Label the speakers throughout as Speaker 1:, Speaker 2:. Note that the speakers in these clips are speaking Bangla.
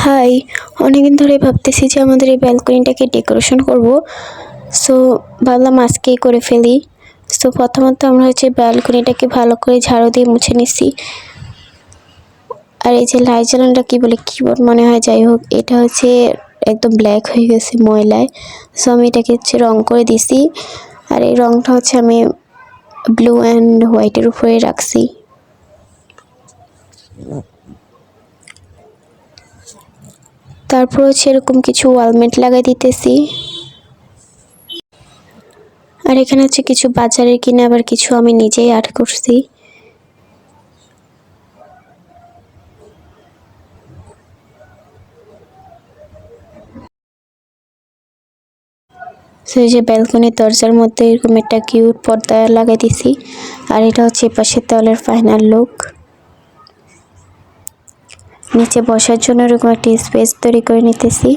Speaker 1: হাই অনেকদিন ধরে ভাবতেছি যে আমাদের এই ব্যালকনিটাকে ডেকোরেশন করব। সো ভাবলাম আজকেই করে ফেলি। সো প্রথমত আমরা হচ্ছে ব্যালকনিটাকে ভালো করে ঝাড়ু দিয়ে মুছে নিছি। আর এই যে লাইট জ্বালানোটা কী বলে কিবোর্ড মনে হয়, যাই হোক, এটা হচ্ছে একদম ব্ল্যাক হয়ে গেছে ময়লায়। সো আমি এটাকে হচ্ছে রং করে দিছি। আর এই রংটা হচ্ছে আমি ব্লু অ্যান্ড হোয়াইটের উপরে রাখছি। তারপর হচ্ছে এরকম কিছু ওয়ালমেট লাগাই দিতেছি। আর এখানে হচ্ছে কিছু বাজারের কিনে আবার কিছু আমি নিজেই আর্ট করছি। সেই যে ব্যালকনির দরজার মধ্যে এরকম একটা কিউট পর্দা লাগাই দিছি। আর এটা হচ্ছে পাশের দেওয়ালের ফাইনাল লুক নিচে বসার জন্য এরকম একটি স্পেস তৈরি করে নিতেছি।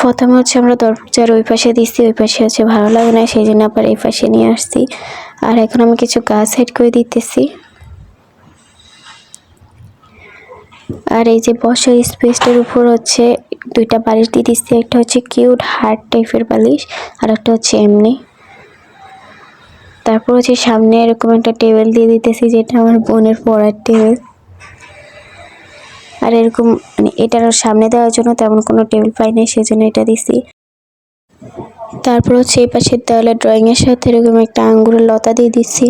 Speaker 1: প্রথমে হচ্ছে আমরা দরজার ওই পাশে দিচ্ছি ওই পাশে হচ্ছে ভালো লাগে না সেই জন্য আবার এই পাশে নিয়ে আসছি। আর এখন আমি কিছু গাছ হেড করে দিতেছি। আর এই যে বসার স্পেসটার উপর হচ্ছে দুইটা বালিশ দিয়ে দিচ্ছি একটা হচ্ছে কিউট হার্ট টাইপের বালিশ, আর একটা হচ্ছে এমনি। তারপর হচ্ছে সামনে এরকম একটা টেবিল দিয়ে দিতেছি যেটা আমার বোনের পড়ার টেবিল। আর এরকম মানে এটার সামনে দেওয়ার জন্য তেমন কোনো টেবিল পাই নাই সেজন্য এটা দিছি। তারপর হচ্ছে এই পাশের দেওয়ালে ড্রয়িংয়ের সাথে এরকম একটা আঙ্গুরের লতা দিয়ে দিচ্ছি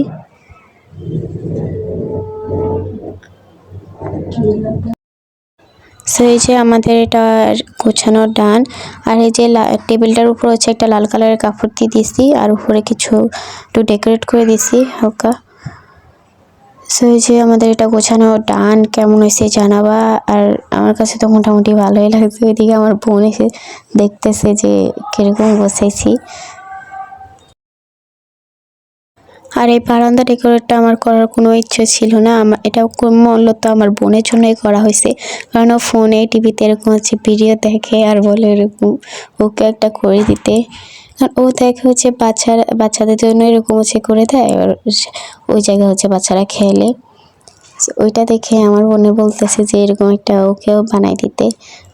Speaker 1: যে আমাদের এটা গোছানোর ডান, আর এই যে টেবিলটার উপর হচ্ছে একটা লাল কালারের কাপড় দিয়ে দিছি আর উপরে কিছু একটু ডেকোরেট করে দিছি হালকা। সো এই যে আমাদের এটা গোছানো ডান, কেমন হয়েছে জানাবা, আর আমার কাছে তো মোটামুটি ভালোই লাগছে। ওইদিকে আমার বোন এসে দেখতেছে যে কীরকম বসেছি আর এই বারান্দা ডেকোরেটটা আমার করার কোনো ইচ্ছে ছিল না। আমার এটা মূলত আমার বোনের জন্যই করা হয়েছে। কারণ ও ফোনে, টিভিতে এরকম হচ্ছে ভিডিও দেখে আর বলে এরকম ওকে একটা করে দিতে। ও দেখে হচ্ছে বাচ্চারা বাচ্চাদের জন্য এরকম হচ্ছে করে দেয়। আর ওই জায়গায় হচ্ছে বাচ্চারা খেলে। ওইটা দেখে আমার বোনে বলতেছে যে এরকম একটা ওকেও বানাই দিতে।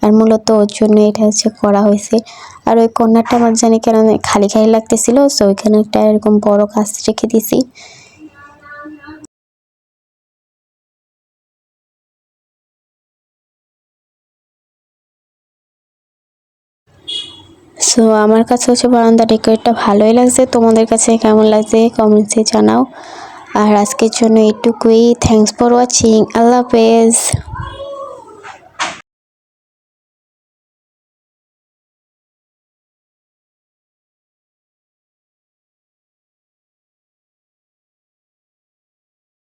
Speaker 1: আর মূলত ওর জন্য এটা হচ্ছে করা হয়েছে। আর ওই কর্নারটা আমার জানি কেন খালি খালি লাগতেছিল সো ওইখানে একটা এরকম বড় কাজ রেখে দিছি। সো আমার কাছে হচ্ছে বারান্দা ডেকোরেটটা ভালোই লাগছে। তোমাদের কাছে কেমন লাগছে? কমেন্টসে জানাও। আর আজকের জন্য এটুকুই থ্যাংকস ফর ওয়াচিং আল্লাহ হাফেজ।